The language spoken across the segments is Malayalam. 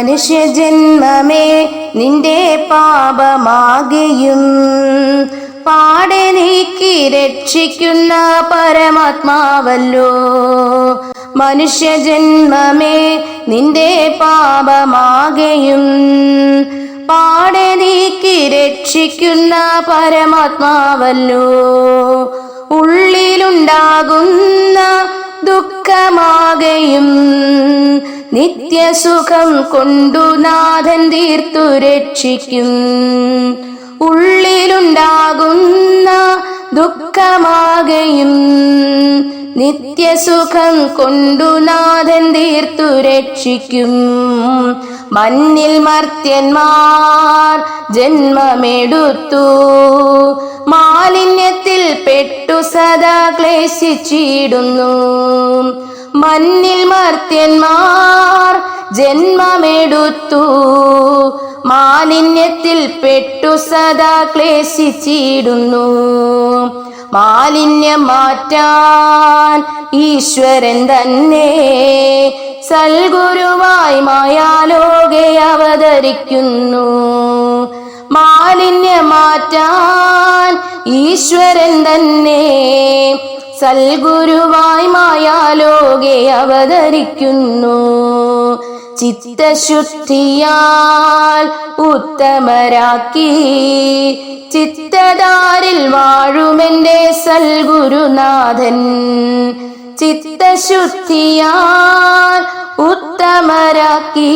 മനുഷ്യജന്മമേ നിന്റെ പാപമാകെയും. പാടെ നീക്കി രക്ഷിക്കുന്ന പരമാത്മാവല്ലോ. മനുഷ്യ മനുഷ്യജന്മമേ നിന്റെ പാപമാകെയും. പാടെ നീക്കി രക്ഷിക്കുന്ന പരമാത്മാവല്ലോ. ഉള്ളിലുണ്ടാകുന്ന ദുഃഖമാകെയും നിത്യസുഖം കൊണ്ടു നാഥൻ തീർത്തു രക്ഷിക്കും. ഉള്ളിലുണ്ടാകുന്ന ദുഃഖമാകയും നിത്യസുഖം കൊണ്ടു നാഥൻ തീർത്തു രക്ഷിക്കും. മണ്ണിൽ മർത്യന്മാർ ജന്മമെടുത്തു. മാലിന്യത്തിൽ പെട്ടു സദാ ക്ലേശിച്ചിടുന്നു. മണ്ണിൽ മർത്യന്മാർ ജന്മമെടുത്തു. മാലിന്യത്തിൽ പെട്ടു സദാ ക്ലേശിച്ചിടുന്നു. മാലിന്യം മാറ്റാൻ ഈശ്വരൻ തന്നെ സൽഗുരുവായി മായാലോകെ അവതരിക്കുന്നു. മാലിന്യമാറ്റാൻ ഈശ്വരൻ തന്നെ സൽഗുരുവായി മായാലോകെ അവതരിക്കുന്നു. ചിത്തശുദ്ധിയാൽ ഉത്തമരാക്കി. ചിത്തദാരിൽ വാഴുമെന്റെ സൽഗുരുനാഥൻ. ചിത്തശുദ്ധിയാൽ ഉത്തമരാക്കി.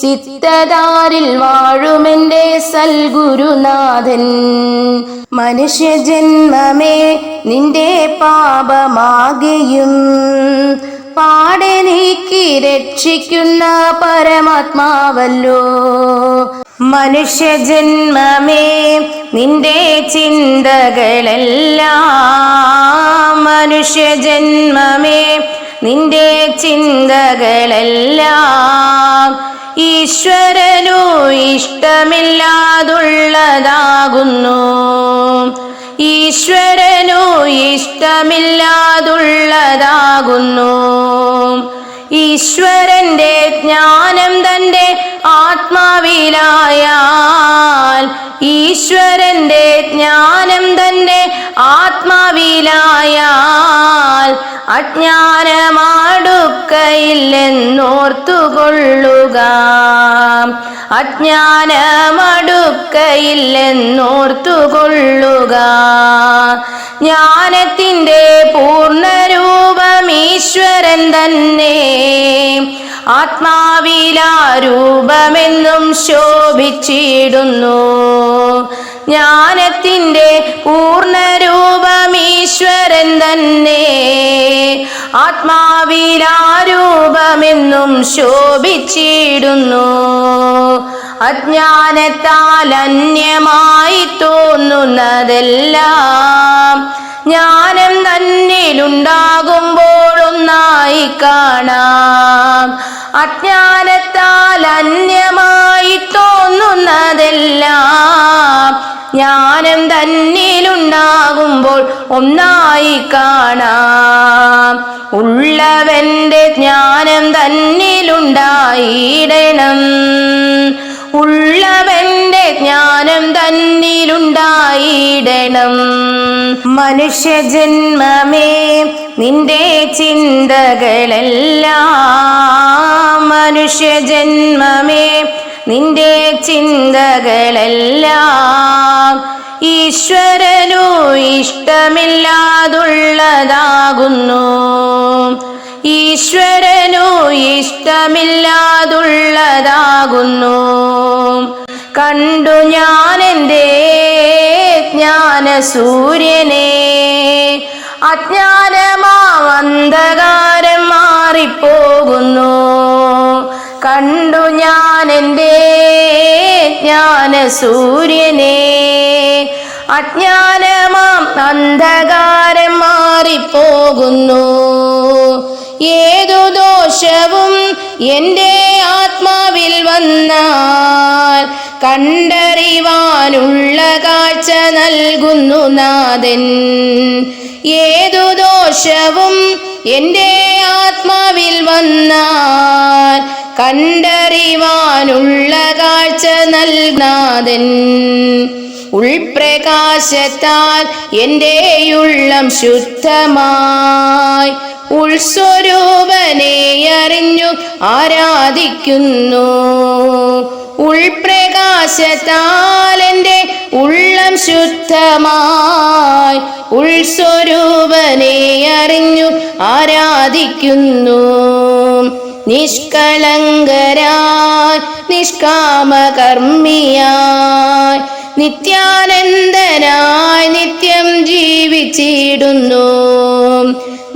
ചിത്തദാരിൽ വാഴുമെന്റെ സൽഗുരുനാഥൻ. മനുഷ്യജന്മമേ നിന്റെ പാപമാകെയും. പാടെ നീക്കി രക്ഷിക്കുന്ന പരമാത്മാവല്ലോ. മനുഷ്യ മനുഷ്യജന്മമേ നിന്റെ ചിന്തകളെല്ലാം. മനുഷ്യജന്മമേ നിന്റെ ചിന്തകളെല്ലാം. ഈശ്വരനു ഇഷ്ടമില്ലാതുള്ളതാകുന്നു. ഈശ്വരനു ഇഷ്ടമില്ലാതുള്ളതാകുന്നു. ഈശ്വരന്റെ ജ്ഞാനം തന്റെ ആത്മാവിലായാൽ ഈശ്വരന്റെ ജ്ഞാനം തന്റെ ആത്മാവിലായാൽ അജ്ഞാനമാടുക്കയില്ലെന്നോർത്തുകൊള്ളുക. അജ്ഞാനമടുക്കയില്ലെന്നോർത്തുകൊള്ളുക. ജ്ഞാനത്തിന്റെ പൂർണരൂപം ഈശ്വരൻ തന്നെ. ആത്മാവിലാരൂപമെന്നും ശോഭിച്ചിടുന്നു. ജ്ഞാനത്തിന്റെ പൂർണരൂപമീശ്വരൻ തന്നെ. ആത്മാവിലാരൂപമെന്നും ശോഭിച്ചിടുന്നു. അജ്ഞാനത്താൽ അന്യമായി തോന്നുന്നതെല്ലാം ജ്ഞാനം തന്നിലുണ്ടാകുമ്പോൾ ഒന്നായി കാണാം. അജ്ഞാനത്താൽ അന്യമായി തോന്നുന്നതെല്ലാം ജ്ഞാനം തന്നിലുണ്ടാകുമ്പോൾ ഒന്നായി കാണാം. ഉള്ളവന്റെ ജ്ഞാനം തന്നിലുണ്ടായിടണം. ഉള്ളവന്റെ ജ്ഞാനം തന്നിലുണ്ടായിടണം. മനുഷ്യജന്മമേ നിന്റെ ചിന്തകളെല്ലാം മനുഷ്യജന്മമേ നിന്റെ ചിന്തകളെല്ലാം ഈശ്വരനു ഇഷ്ടമില്ലാതുള്ളതാകുന്നു. ഈശ്വരനു ഇഷ്ടമില്ലാതുള്ളതാകുന്നു. കണ്ടു ഞാൻ ജ്ഞാന സൂര്യനെ അജ്ഞാനമാവന്ധകാരം മാറിപ്പോകുന്നു. കണ്ടു ഞാൻ എന്റെ ജ്ഞാന സൂര്യനെ അജ്ഞാനമാം അന്ധകാരം മാറിപ്പോകുന്നു. ഏതു ദോഷവും എന്റെ ആത്മാവിൽ വന്നാൽ കണ്ടറിവാനുള്ള കാഴ്ച നൽകുന്നു നാഥൻ. ഏതു ദോഷവും എന്റെ ആത്മാവിൽ വന്നാൽ കണ്ടറിവാനുള്ള കാഴ്ച നൽകാതൻ ഉൾപ്രകാശത്താൽ എന്റെ ഉള്ളം ശുദ്ധമായി. ഉൾസ്വരൂപനെ അറിഞ്ഞു ആരാധിക്കുന്നു. ഉൾപ്രകാശത്താൽ എന്റെ ഉള്ളം ശുദ്ധമായി. ഉൾസ്വരൂപനെ അറിഞ്ഞു ആരാധിക്കുന്നു. നിഷ്കളങ്കരായി നിഷ്കാമകർമ്മിയായി. നിത്യാനന്ദനായി നിത്യം ജീവിച്ചിടുന്നു.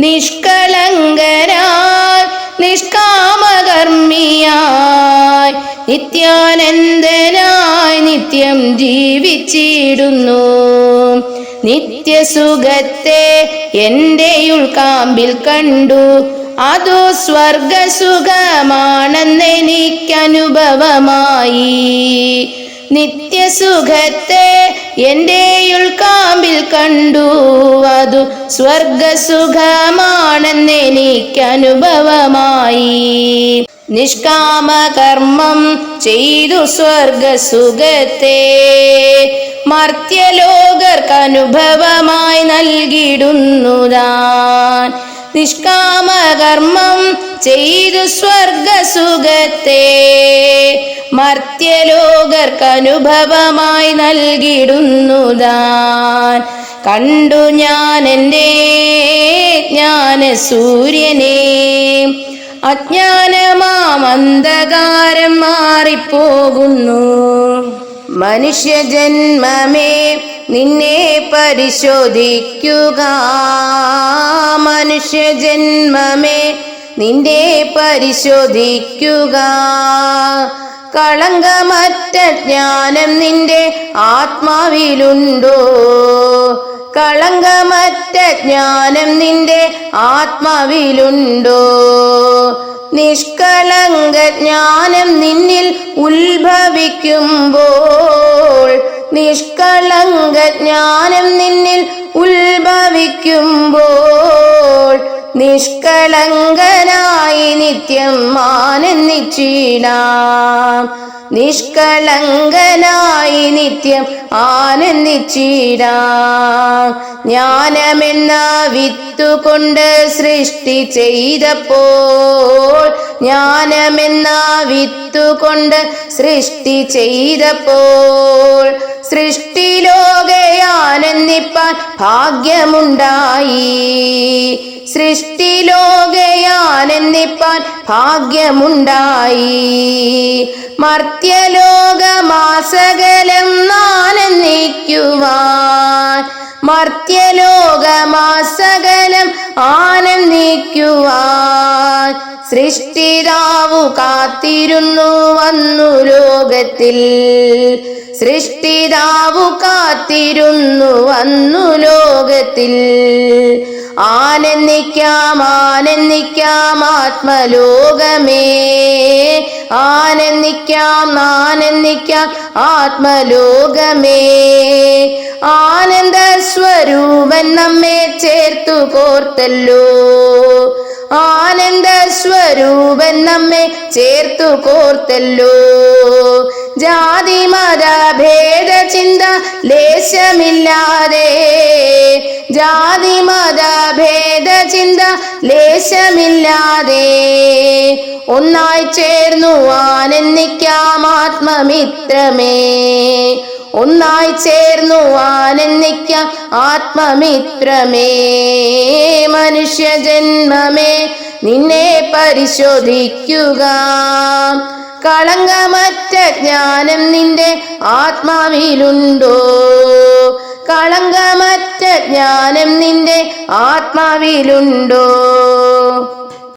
നിഷ്കളങ്കരായി നിഷ്കാമകർമ്മിയായി. നിത്യാനന്ദനായി നിത്യം ജീവിച്ചിടുന്നു. നിത്യസുഖത്തെ എന്റെ ഉൾക്കാമ്പിൽ കണ്ടു. അതു സ്വർഗസുഖമാണെന്നെനിക്കനുഭവമായി. നിത്യസുഖത്തെ എന്റെ ഉൾക്കാമ്പിൽ കണ്ടു. അതു സ്വർഗസുഖമാണെന്നെനിക്കനുഭവമായി. നിഷ്കാമകർമ്മം ചെയ്തു സ്വർഗസുഖത്തെ. മർത്യലോകർക്കനുഭവമായി നൽകിയിടുന്നു താൻ. നിഷ്കാമകർമ്മം ചെയ്തു സ്വർഗസുഖത്തെ. മർത്യലോകർക്കനുഭവമായി നൽകിയിടുന്നു താൻ. കണ്ടു ഞാൻ എന്റെ ജ്ഞാന സൂര്യനെ അജ്ഞാനമാം അന്ധകാരം മാറിപ്പോകുന്നു. മനുഷ്യജന്മമേ നിന്നെ പരിശോധിക്കുക. മനുഷ്യജന്മമേ നിന്നെ പരിശോധിക്കുക. കളങ്കമറ്റ ജ്ഞാനം നിന്റെ ആത്മാവിലുണ്ടോ? കളങ്കമറ്റ ജ്ഞാനം നിന്റെ ആത്മാവിലുണ്ടോ? നിഷ്കളങ്ക ജ്ഞാനം നിന്നിൽ ഉത്ഭവിക്കുമ്പോൾ നിഷ്കളങ്ക ജ്ഞാനം നിന്നിൽ ഉത്ഭവിക്കുമ്പോൾ നിഷ്കളങ്കനായി നിത്യം ആനന്ദിച്ചിടാം നിഷ്കളങ്കനായി നിത്യം ആനന്ദിച്ചിടാം. ജ്ഞാനമെന്ന വിത്തുകൊണ്ട് സൃഷ്ടി ചെയ്തപ്പോൾ ജ്ഞാനമെന്ന വിത്തുകൊണ്ട് സൃഷ്ടി ചെയ്തപ്പോൾ സൃഷ്ടിലോകയാനന്ദിപ്പാൻ ഭാഗ്യമുണ്ടായി. സൃഷ്ടിലോകയാനെന്നിപ്പാൻ ഭാഗ്യമുണ്ടായി. മർത്യലോകമാസകലം ആനന്ദിക്കുവാൻ. മർത്യലോകമാസകലം ആനന്ദിക്കുവാൻ. സൃഷ്ടിതാവു കാത്തിരുന്നു വന്നു ലോകത്തിൽ. സൃഷ്ടിതാവു കാത്തിരുന്നു വന്നു ലോകത്തിൽ. ആനന്ദിക്കാം ആനന്ദിക്കാം ആത്മലോകമേ. ആനന്ദിക്കാം ആനന്ദിക്കാം ആത്മലോകമേ. ആനന്ദ സ്വരൂപൻ നമ്മെ ചേർത്തു കോർത്തല്ലോ. ആനന്ദ സ്വരൂപൻ നമ്മെ ചേർത്തു കോർത്തല്ലോ. ജാതി മത ഭേദ ചിന്ത ലേശമില്ലാതെ. ജാതി മത ഭേദ ചിന്ത ലേശമില്ലാതെ. ഒന്നായി ചേർന്നു ആനന്ദിക്കാം ആത്മമിത്രമേ. ഒന്നായി ചേർന്നു ആനന്ദിക്കാം ആത്മമിത്രമേ. മനുഷ്യ ജന്മമേ നിന്നെ പരിശോധിക്കുക. കളങ്കമറ്റ ജ്ഞാനം നിന്റെ ആത്മാവിലുണ്ടോ? കളങ്കമറ്റ ജ്ഞാനം നിന്റെ ആത്മാവിലുണ്ടോ?